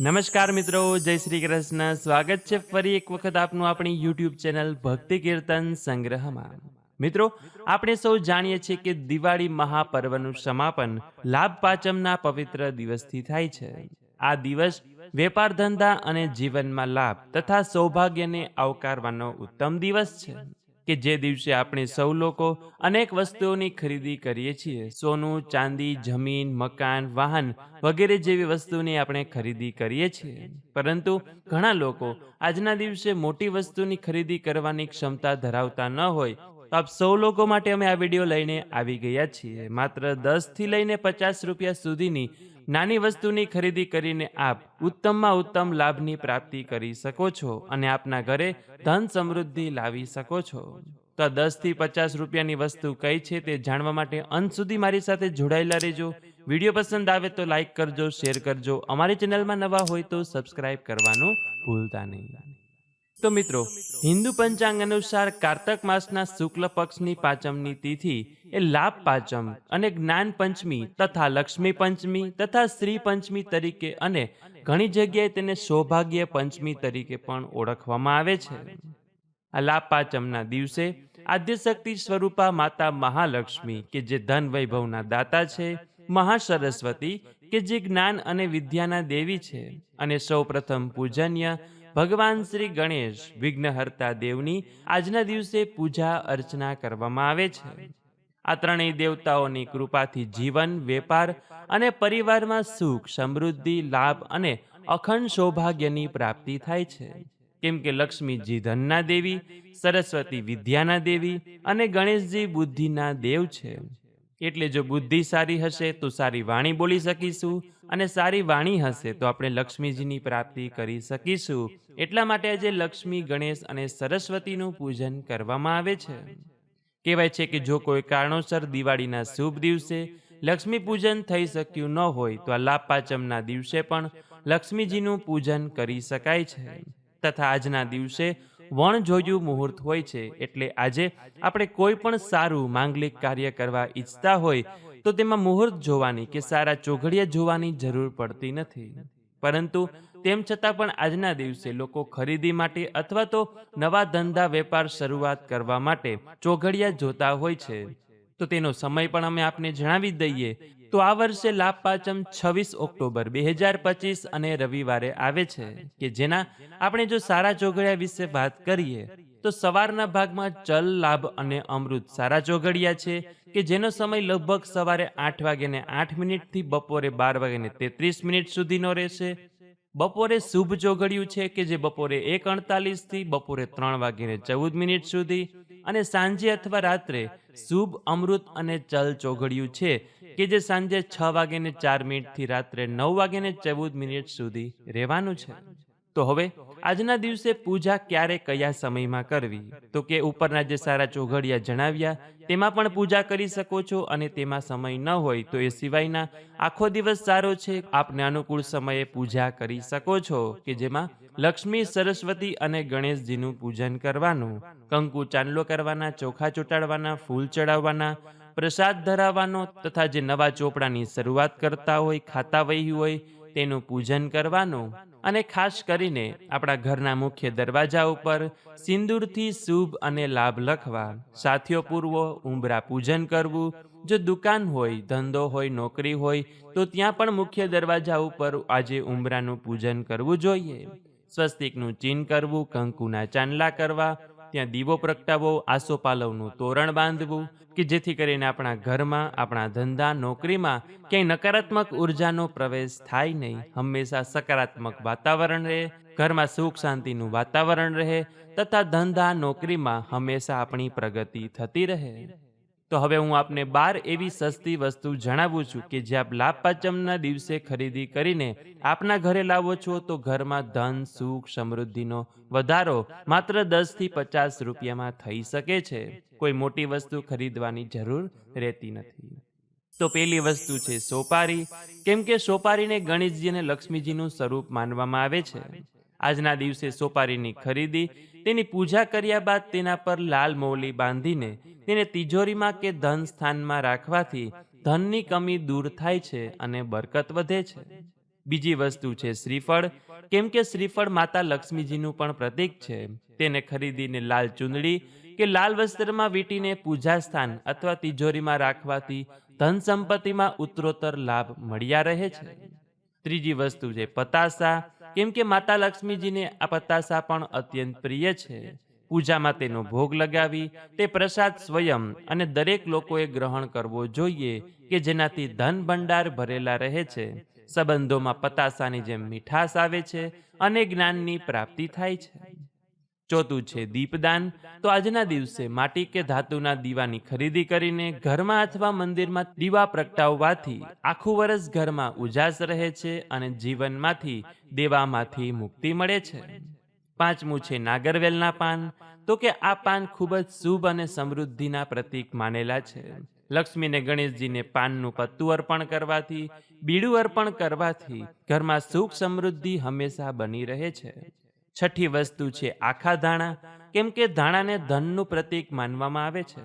નમસ્કાર મિત્રો, જય શ્રી કૃષ્ણ. સ્વાગત છે ફરી એક વખત આપનું આપણી યુટ્યુબ ચેનલ ભક્તિ કીર્તન સંગ્રહમાં. મિત્રો, આપણે સૌ જાણીએ છીએ કે દિવાળી મહાપર્વનું સમાપન લાભ પાંચમના પવિત્ર દિવસથી થાય છે. આ દિવસ વેપાર ધંધા અને જીવનમાં લાભ તથા સૌભાગ્યને આવકારવાનો ઉત્તમ દિવસ છે. કે જે દિવસે આપણે સૌ લોકો અનેક વસ્તુઓની ખરીદી કરીએ છીએ, સોનું, ચાંદી, જમીન, મકાન, વાહન વગેરે જેવી વસ્તુની આપણે ખરીદી કરીએ છીએ. પરંતુ ઘણા લોકો આજના દિવસે મોટી વસ્તુની ખરીદી કરવાની ક્ષમતા ધરાવતા ન હોય, તો આપ સૌ લોકો માટે અમે આ વીડિયો લઈને આવી ગયા છીએ. માત્ર દસથી લઈને પચાસ રૂપિયા સુધીની નાની વસ્તુની ખરીદી કરીને આપ ઉત્તમમાં ઉત્તમ લાભની પ્રાપ્તિ કરી શકો છો અને આપના ઘરે ધન સમૃદ્ધિ લાવી શકો છો. તો દસથી પચાસ રૂપિયાની વસ્તુ કઈ છે તે જાણવા માટે અંત સુધી મારી સાથે જોડાયેલા રહેજો. વીડિયો પસંદ આવે તો લાઈક કરજો, શેર કરજો. અમારી ચેનલમાં નવા હોય તો સબસ્ક્રાઈબ કરવાનું ભૂલતા નહીં. તો મિત્રો, હિન્દુ પંચાંગ અનુસાર કારતક માસના શુક્લ પક્ષની પાંચમની તિથિ એ લાભ પાંચમ અને જ્ઞાન પંચમી તથા લક્ષ્મી પંચમી તથા શ્રી પંચમી તરીકે અને ઘણી જગ્યાએ તેને સૌભાગ્ય પંચમી તરીકે પણ ઓળખવામાં આવે છે. આ લાભ પાંચમના દિવસે આદ્યશક્તિ સ્વરૂપા માતા મહાલક્ષ્મી કે જે ધન વૈભવના દાતા છે, મહાસરસ્વતી કે જે જ્ઞાન અને વિદ્યાના દેવી છે અને સૌપ્રથમ પૂજન્ય ભગવાન શ્રી ગણેશ વિઘ્નહર્તા દેવની આજના દિવસે પૂજા અર્ચના કરવામાં આવે છે. આ ત્રણેય દેવતાઓની કૃપાથી જીવન, વેપાર અને પરિવારમાં સુખ, સમૃદ્ધિ, લાભ અને અખંડ સૌભાગ્યની પ્રાપ્તિ થાય છે. કેમ કે લક્ષ્મીજી ધનના દેવી, સરસ્વતી વિદ્યાના દેવી અને ગણેશજી બુદ્ધિના દેવ છે. એટલે જો બુદ્ધિ સારી હશે તો સારી વાણી બોલી શકીશું અને સારી વાણી હશે તો આપણે લક્ષ્મીજીની પ્રાપ્તિ કરી શકીશું. એટલા માટે આજે લક્ષ્મી, ગણેશ અને સરસ્વતીનું પૂજન કરવામાં આવે છે. કહેવાય છે કે જો કોઈ કારણોસર દિવાળીના શુભ દિવસે લક્ષ્મી પૂજન થઈ શક્યું ન હોય તો આ લાભપાચમના દિવસે પણ લક્ષ્મીજીનું પૂજન કરી શકાય છે. તથા આજના દિવસે વણ જોયું મુહૂર્ત હોય છે એટલે આજે આપણે કોઈ પણ સારું માંગલિક કાર્ય કરવા ઈચ્છતા હોય તો તેમાં મુહૂર્ત જોવાની કે સારા ચોઘડિયા જોવાની જરૂર પડતી નથી. પરંતુ તેમ છતાં પણ આજના દિવસે લોકો ખરીદી માટે અથવા તો નવા ધંધા વેપાર શરૂઆત કરવા માટે ચોઘડિયા જોતા હોય છે. તો તેનો સમય પણ અમે આપને જણાવી દઈએ તો આ વર્ષે લાભ પાંચમ છવ્વીસ ઓક્ટોબર બે હજાર પચીસ અને રવિવારે આવે છે કે જેના આપણે જો સારા ચોઘડિયા વિશે વાત કરીએ, તો સવારના ભાગમાં ચલ, લાભ અને અમૃત સારા ચોઘડિયા છે કે જેનો સમય લગભગ સવારે આઠ વાગ્યાને આઠ મિનિટથી બપોરે બાર વાગ્યાને તેત્રીસ મિનિટ સુધીનો રહેશે. બપોરે શુભ ચોઘડિયું છે કે જે બપોરે એક અડતાલીસથી બપોરે ત્રણ વાગ્યાને ચૌદ મિનિટ સુધી અને સાંજે અથવા રાત્રે શુભ, અમૃત અને ચલ ચોઘડિયું છે કે સાંજે છ વાગ્યાને ચાર મિનિટથી રાત્રે નવ વાગ્યાને ચૌદ મિનિટ સુધી રહેવાનું છે. તો હવે આજના દિવસે પૂજા ક્યારે કયા સમયમાં કરવી? તો કે ઉપરના જે સારા ચોઘડિયા જણાવ્યા, તેમાં પણ પૂજા કરી શકો છો અને તેમાં સમય ન હોય તો એ સિવાયના આખો દિવસ સારો છે. આપને અનુકૂળ સમયે પૂજા કરી શકો છો કે જેમાં લક્ષ્મી, સરસ્વતી અને ગણેશજીનું પૂજન કરવાનું, કંકુ ચાંદલો કરવાના, ચોખા ચોટાડવાના, ફૂલ ચડાવવાના પ્રસાદ ધરાવવાનો તથા જે નવા ચોપડાની શરૂઆત કરતા હોય, ખાતા વહી હોય, તેનું પૂજન કરવાનું અને ખાસ કરીને આપણા ઘરના મુખ્ય દરવાજા ઉપર સિંદૂરથી શુભ અને લાભ લખવા, સાથીઓ પૂર્વો ઉંબરા પૂજન કરવું, જો દુકાન હોય, ધંધો હોય, નોકરી હોય, તો ત્યાં પણ મુખ્ય દરવાજા ઉપર આજે ઉંબરાનું પૂજન કરવું જોઈએ. સ્વસ્તિકનું ચિહ્ન કરવું, કંકુના ચાંદલા કરવા ત્યાં દીવો પ્રગટાવવો આસોપાલવનું તોરણ બાંધવું કે જેથી કરીને આપણા ઘરમાં, આપણા ધંધા, નોકરીમાં ક્યાંય નકારાત્મક ઉર્જાનો પ્રવેશ થાય નહીં. હંમેશા સકારાત્મક વાતાવરણ રહે, ઘરમાં સુખ શાંતિનું વાતાવરણ રહે તથા ધંધા, નોકરીમાં હંમેશા આપણી પ્રગતિ થતી રહે. તો હવે હું આપને બાર એવી સસ્તી વસ્તુ જણાવું છું કે જે આપ લાભપાચમના દિવસે ખરીદી કરીને આપના ઘરે લાવો છો, તો ઘરમાં ધન, સુખ, સમૃદ્ધિનો વધારો માત્ર દસથી પચાસ રૂપિયામાં થઈ શકે છે. કોઈ મોટી વસ્તુ ખરીદવાની જરૂર રહેતી નથી. તો પેલી વસ્તુ છે સોપારી. કેમ કે સોપારીને ગણેશજી અને લક્ષ્મીજીનું સ્વરૂપ માનવામાં આવે છે. આજના દિવસે સોપારીની ખરીદી, તેની પૂજા કર્યા બાદ તેના પર લાલ મોલી બાંધીને તેને તિજોરીમાં કે ધન સ્થાનમાં રાખવાથી ધનની કમી દૂર થાય છે અને બરકત વધે છે. બીજી વસ્તુ છે શ્રીફળ. કેમ કે શ્રીફળ માતા લક્ષ્મીજીનું પણ પ્રતીક છે. તેને ખરીદીને લાલ ચૂંદડી કે લાલ વસ્ત્રમાં વીંટીને પૂજા સ્થાન અથવા તિજોરીમાં રાખવાથી ધન સંપત્તિમાં ઉત્તરોત્તર લાભ મળ્યા રહે છે. ત્રીજી વસ્તુ છે પતાસા. કેમ કે માતા લક્ષ્મીજીને આ પતાસા પણ અત્યંત પ્રિય છે. પૂજામાં તેનો ભોગ લગાવી, તે પ્રસાદ સ્વયં અને દરેક લોકોએ ગ્રહણ કરવો જોઈએ કે જેનાથી ધન ભંડાર ભરેલા રહે છે. સંબંધોમાં પતાસાની જેમ મીઠાશ આવે છે અને જ્ઞાનની પ્રાપ્તિ થાય છે. ચોથું છે દીપદાન. તો આજના દિવસે માટી કે ધાતુના દીવાની ખરીદી કરીને ઘરમાં અથવા મંદિરમાં દીવા પ્રગટાવવાથી આખું વર્ષ ઘરમાં ઉજાસ રહે છે અને જીવનમાંથી દેવામાંથી મુક્તિ મળે છે. પાંચમું છે નાગરવેલના પાન. તો કે આ પાન ખૂબ જ શુભ અને સમૃદ્ધિના પ્રતીક માનેલા છે. લક્ષ્મીને ગણેશજીને પાનનું પત્તું અર્પણ કરવાથી, બીડું અર્પણ કરવાથી ઘરમાં સુખ સમૃદ્ધિ હંમેશા બની રહે છે. છઠ્ઠી વસ્તુ છે આખા ધાણા. કેમ કે ધાણાને ધનનું પ્રતીક માનવામાં આવે છે.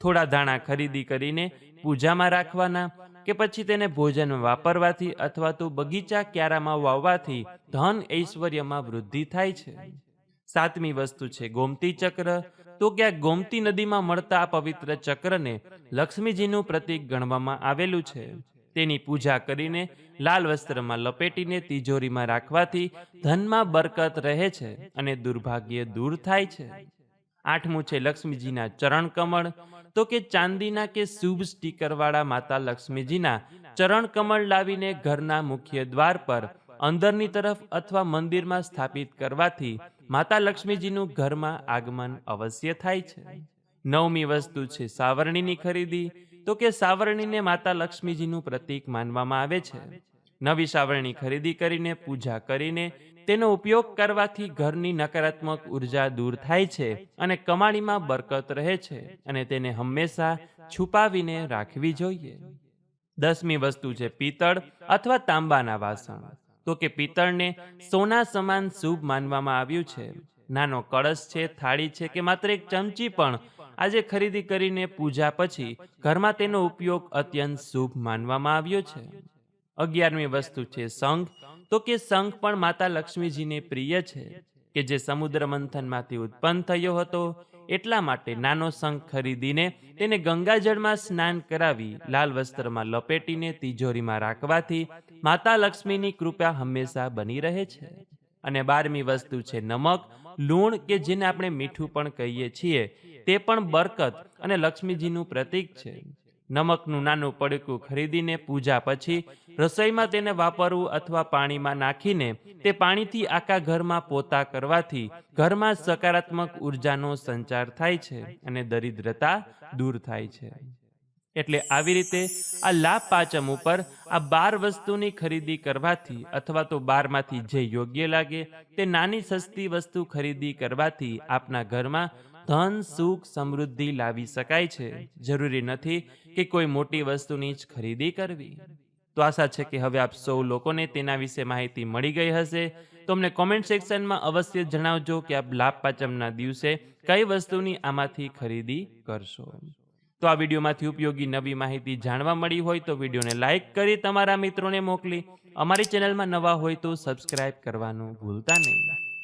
થોડા ધાણા ખરીદી કરીને પૂજામાં રાખવાના કે પછી તેને ભોજનમાં વાપરવાથી અથવા તો બગીચા ક્યારામાં વાવવાથી ધન ઐશ્વર્યમાં વૃદ્ધિ થાય છે. સાતમી વસ્તુ છે ગોમતી ચક્ર. તો ક્યાંક ગોમતી નદીમાં મળતા આ પવિત્ર ચક્રને લક્ષ્મીજીનું પ્રતીક ગણવામાં આવેલું છે. તેની પૂજા કરીને લાલ વસ્ત્રમાં લપેટીને તિજોરીમાં રાખવાથી ધનમાં બરકત રહે છે અને દુર્ભાગ્ય દૂર થાય છે. આઠમું છે લક્ષ્મીજીના ચરણ કમળ તો કે ચાંદીના કે શુભ સ્ટીકરવાળા માતા લક્ષ્મીજીના ચરણ કમળ લાવીને ઘરના મુખ્ય દ્વાર પર અંદરની તરફ અથવા મંદિરમાં સ્થાપિત કરવાથી માતા લક્ષ્મીજીનું ઘરમાં આગમન અવશ્ય થાય છે. નવમી વસ્તુ છે સાવરણીની ખરીદી. તો કે સાવરણીને માતા લક્ષ્મીજીનું પ્રતીક માનવામાં આવે છે. નવી સાવરણી ખરીદી કરીને, પૂજા કરીને તેનો ઉપયોગ કરવાથી ઘરની નકારાત્મક ઊર્જા દૂર થાય છે અને કમાણીમાં બરકત રહે છે અને તેને હંમેશા છુપાવીને રાખવી જોઈએ. દસમી વસ્તુ છે પિત્તળ અથવા તાંબાના વાસણ. તો કે પિત્તળને સોના સમાન શુભ માનવામાં આવ્યું છે. નાનો કળશ છે, થાળી છે કે માત્ર એક ચમચી પણ આજે ખરીદી કરીને પૂજા પછી ઘરમાં તેનો ઉપયોગ અત્યંત શુભ માનવામાં આવ્યો છે. અગિયારમી વસ્તુ છે શંખ તો કે શંખ પણ માતા લક્ષ્મીજીને પ્રિય છે કે જે સમુદ્ર મંથનમાંથી ઉત્પન્ન થયો હતો, એટલા માટે નાનો શંખ ખરીદીને તેને ગંગાજળમાં સ્નાન કરાવી લાલ વસ્ત્રમાં લપેટીને તિજોરીમાં રાખવાથી માતા લક્ષ્મીની કૃપા હંમેશા બની રહે છે. અને બારમી વસ્તુ છે નમક, લૂણ કે જેને આપણે મીઠું પણ કહીએ છીએ તે પણ બરકત અને લક્ષ્મીજીનું પ્રતીક છે. નમકનું નાનું પડીકું ખરીદીને પૂજા પછી રસોઈમાં તેને વાપરવું અથવા પાણીમાં નાખીને તે પાણીથી આખા ઘરમાં પોતા કરવાથી ઘરમાં સકારાત્મક ઉર્જાનો સંચાર થાય છે અને દરિદ્રતા દૂર થાય છે. એટલે આવી રીતે આ લાભ પાંચમ ઉપર આ બાર વસ્તુની ખરીદી કરવાથી અથવા તો બારમાંથી જે યોગ્ય લાગે તે નાની સસ્તી વસ્તુ ખરીદી કરવાથી આપના ઘરમાં ધન, સુખ, સમૃદ્ધિ લાવી શકાય છે. જરૂરી નથી કે કોઈ મોટી વસ્તુની જ ખરીદી કરવી. તો આશા છે કે હવે આપ સૌ લોકોને તેના વિશે માહિતી મળી ગઈ હશે. તો અમને કોમેન્ટ સેક્શનમાં અવશ્ય જણાવજો કે આપ લાભ પાંચમના દિવસે કઈ વસ્તુની આમાંથી ખરીદી કરશો. તો આ વિડીયોમાંથી ઉપયોગી નવી માહિતી જાણવા મળી હોય તો વિડીયોને લાઇક કરી તમારા મિત્રોને મોકલી. અમારી ચેનલમાં નવા હોય તો સબસ્ક્રાઇબ કરવાનું ભૂલતા નહીં.